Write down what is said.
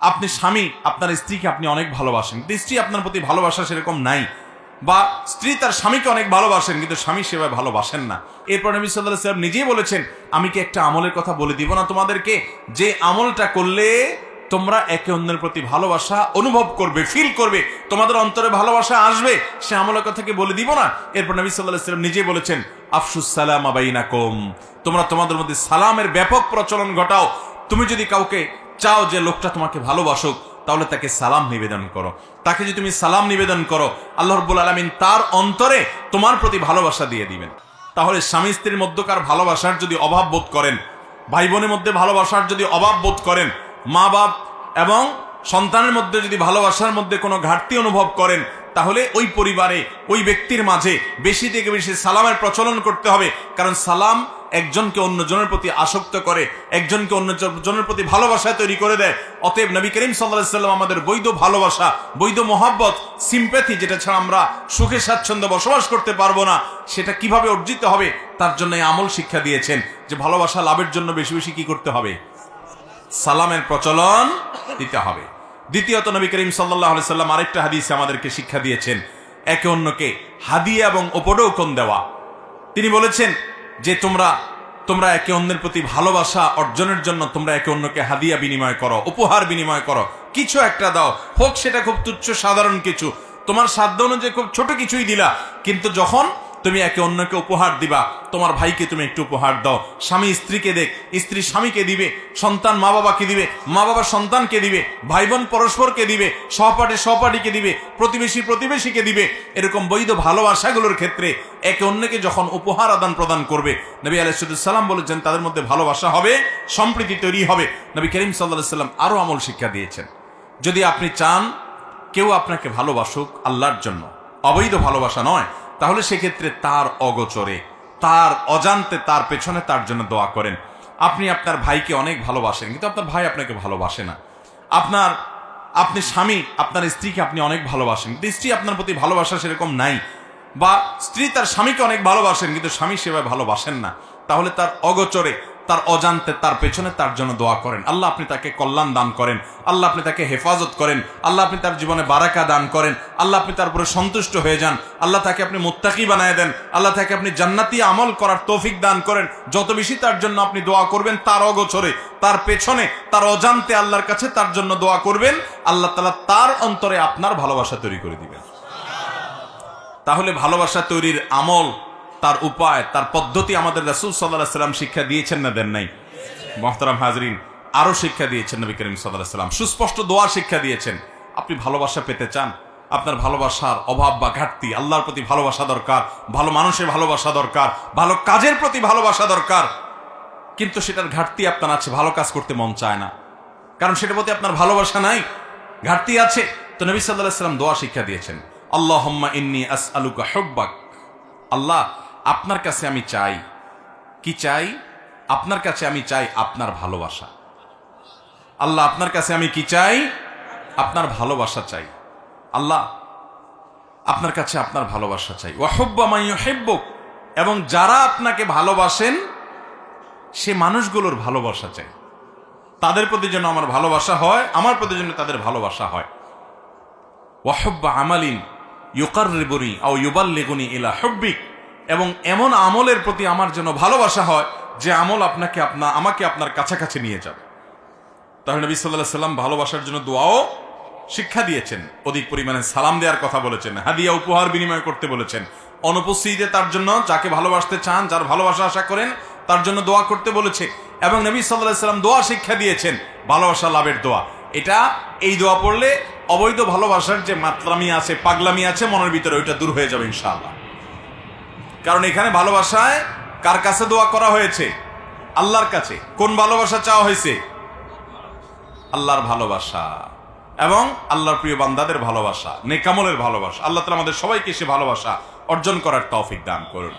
আপনি স্বামী, আপনার স্ত্রীকে আপনি অনেক ভালোবাসেন। কিন্তু স্ত্রী আপনার প্রতি ভালোবাসা সেরকম নাই। বা স্ত্রী তার স্বামীকে অনেক ভালোবাসেন, কিন্তু স্বামী সেভাবে ভালোবাসেন না। এরপর নবী সাল্লাহ সাল্লাম নিজেই বলেছেন, আমি কি একটা আমলের কথা বলে দিব না তোমাদেরকে? যে আমলটা করলে তোমরা একে অন্যের প্রতি ভালোবাসা অনুভব করবে ফিল করবে, তোমাদের অন্তরে ভালোবাসা আসবে, সে আমলের কথা কি বলে দিব না? এরপর নবী সাল্লাহ সাল্লাম নিজেই বলেছেন, আফসুস সালাম আবাইনাকুম তোমরা তোমাদের মধ্যে সালামের ব্যাপক প্রচলন ঘটাও। তুমি যদি কাউকে চাও যে লোকটা তোমাকে ভালোবাসুক, তাহলে তাকে সালাম নিবেদন করো। তাকে যদি তুমি সালাম নিবেদন করো, আল্লাহ রব্বুল আলমিন তার অন্তরে তোমার প্রতি ভালোবাসা দিয়ে দিবেন। তাহলে স্বামী স্ত্রীর মধ্যকার ভালোবাসার যদি অভাব বোধ করেন ভাই বোনের মধ্যে ভালোবাসার যদি অভাব বোধ করেন মা বাপ এবং সন্তানের মধ্যে যদি ভালোবাসার মধ্যে কোনো ঘাটতি অনুভব করেন তাহলে ওই পরিবারে, ওই ব্যক্তির মাঝে বেশি থেকে বেশি সালামের প্রচলন করতে হবে। কারণ সালাম একজনকে অন্যজনের প্রতি আসক্ত করে, একজনকে অন্য জনের প্রতি ভালোবাসা তৈরি করে দেয়। অতএব নবী করিম সাল্লাহ সাল্লাম আমাদের বৈধ ভালোবাসা, বৈধ মহাব্বত সিম্প্যাথি যেটা ছাড়া আমরা সুখে, স্বাচ্ছন্দ্য বসবাস করতে পারব না, সেটা কীভাবে অর্জিত হবে, তার জন্য আমল শিক্ষা দিয়েছেন যে ভালোবাসা লাভের জন্য বেশি বেশি কি করতে হবে? সালামের প্রচলন দিতে হবে। দ্বিতীয়ত নবী করিম সাল্লাহ সাল্লাম আরেকটা হাদিসে আমাদেরকে শিক্ষা দিয়েছেন, একে অন্যকে হাদিয়া এবং উপডৌকন দেওয়া। তিনি বলেছেন যে তোমরা তোমরা একে অন্যের প্রতি ভালোবাসা অর্জনের জন্য তোমরা একে অন্যকে হাদিয়া বিনিময় করো, উপহার বিনিময় করো। কিছু একটা দাও, হোক সেটা খুব তুচ্ছ, সাধারণ কিছু। তোমার সাধ্য অনুযায়ী খুব ছোট কিছুই দিলা, কিন্তু যখন তুমি একে অন্যকে উপহার দিবা। তোমার ভাইকে তুমি একটু উপহার দাও। স্বামী স্ত্রীকে দেখ, স্ত্রী স্বামীকে দিবে, সন্তান মা বাবাকে দিবে মা বাবা সন্তানকে দিবে ভাই বোন পরস্পরকে দিবে, সহপাঠী সহপাঠীকে দিবে, প্রতিবেশী প্রতিবেশীকে দিবে। এরকম বৈধ ভালোবাসাগুলোর ক্ষেত্রে একে অন্যকে যখন উপহার আদান প্রদান করবে, নবী আলাইসাল্লাম বলেছেন, তাদের মধ্যে ভালোবাসা হবে, সম্প্রীতি তৈরি হবে। নবী করিম সাল্লাহ সাল্লাম আরও আমল শিক্ষা দিয়েছেন। যদি আপনি চান, কেউ আপনাকে ভালোবাসুক আল্লাহর জন্য। অবৈধ ভালোবাসা নয়। তাহলে সেক্ষেত্রে তার অগোচরে, তার অজান্তে, তার পেছনে তার জন্য দোয়া করেন। আপনি আপনার ভাইকে অনেক ভালোবাসেন, কিন্তু আপনার ভাই আপনাকে ভালোবাসে না। আপনার, আপনি স্বামী, আপনার স্ত্রীকে আপনি অনেক ভালোবাসেন, কিন্তু স্ত্রী আপনার প্রতি ভালোবাসা সেরকম নাই। বা স্ত্রী তার স্বামীকে অনেক ভালোবাসেন, কিন্তু স্বামী সেভাবে ভালোবাসেন না। তাহলে তার অগোচরে তার অজান্তে, তার পেছনে তার জন্য দোয়া করেন। আল্লাহ আপনি তাকে কল্যাণ দান করেন। আল্লাহ আপনি তাকে হেফাজত করেন। আল্লাহ আপনি তার জীবনে বারাকা দান করেন। আল্লাহ আপনি তার উপরে সন্তুষ্ট হয়ে যান। আল্লাহ তাকে আপনি মোত্তাকি বানায় দেন। আল্লাহ তাকে আপনি জান্নাতি আমল করার তৌফিক দান করেন। যত বেশি তার জন্য আপনি দোয়া করবেন, তার অগোছরে, তার পেছনে, তার অজান্তে আল্লাহর কাছে তার জন্য দোয়া করবেন, আল্লাহ তালা তার অন্তরে আপনার ভালোবাসা তৈরি করে দিবেন। তাহলে ভালোবাসা তৈরির আমল তার উপায়, তার পদ্ধতি আমাদের রাসুল সাল্লাহ সাল্লাম শিক্ষা দিয়েছেন না দেন নাই। মহতারাম হাজরিন আরও শিক্ষা দিয়েছেন নবী করিম সাল্লাহ সাল্লাম। সুস্পষ্ট দোয়া শিক্ষা দিয়েছেন। আপনি ভালোবাসা পেতে চান, আপনার ভালোবাসার অভাব বা ঘাটতি, আল্লাহর প্রতি ভালোবাসা দরকার, ভালো মানুষের ভালোবাসা দরকার, ভালো কাজের প্রতি ভালোবাসা দরকার। কিন্তু সেটার ঘাটতি আপনার আছে, ভালো কাজ করতে মন চায় না। কারণ সেটার প্রতি আপনার ভালোবাসা নাই, ঘাটতি আছে। তো নবী সাল্লাহ সাল্লাম দোয়া শিক্ষা দিয়েছেন আল্লাহ ইন্নি আস আলুকা হব্বাক। আল্লাহ আপনার কাছে আমি চাই। কি চাই? আপনার কাছে আমি চাই আপনার ভালোবাসা। আল্লাহ, আপনার কাছে আমি কি চাই? আপনার ভালোবাসা চাই। আল্লাহ, আপনার কাছে আপনার ভালোবাসা চাই। ওয়াহব্বামাইহেব্বক এবং যারা আপনাকে ভালোবাসেন, সে মানুষগুলোর ভালোবাসা চাই। তাদের প্রতি যেন আমার ভালোবাসা হয়, আমার প্রতি যেন তাদের ভালোবাসা হয়। ওয়াহব্বা আমালিন ইউকার রেবনি আও ইউবাল্লেগুনি ইলা হব্বিক। এবং এমন আমলের প্রতি আমার জন্য ভালোবাসা হয়, যে আমল আপনাকে আপনা, আমাকে আপনার কাছাকাছি নিয়ে যাবে। তাহলে নবী সাল্লাহ সাল্লাম ভালোবাসার জন্য দোয়াও শিক্ষা দিয়েছেন। অধিক পরিমাণে সালাম দেওয়ার কথা বলেছেন। হাদিয়া উপহার বিনিময় করতে বলেছেন। অনুপস্থিতিতে তার জন্য যাকে ভালোবাসতে চান, যার ভালোবাসা আশা করেন, তার জন্য দোয়া করতে বলেছে। এবং নবী সাল্লাহ সাল্লাম দোয়া শিক্ষা দিয়েছেন, ভালোবাসা লাভের দোয়া। এটা, এই দোয়া পড়লে অবৈধ ভালোবাসার যে মাতলামি আছে, পাগলামি আছে, মনের ভিতরে ওইটা দূর হয়ে যাবে ইনশাআল্লাহ। কারণ এখানে ভালোবাসায় কার কাছে দোয়া করা হয়েছে? আল্লাহর কাছে। কোন ভালোবাসা চাওয়া হয়েছে? আল্লাহর ভালোবাসা। এবং আল্লাহর প্রিয় বান্দাদের ভালোবাসা, নেকামলের ভালোবাসা। আল্লাহ তালা আমাদের সবাইকে সে ভালোবাসা অর্জন করার তৌফিক দান করুন।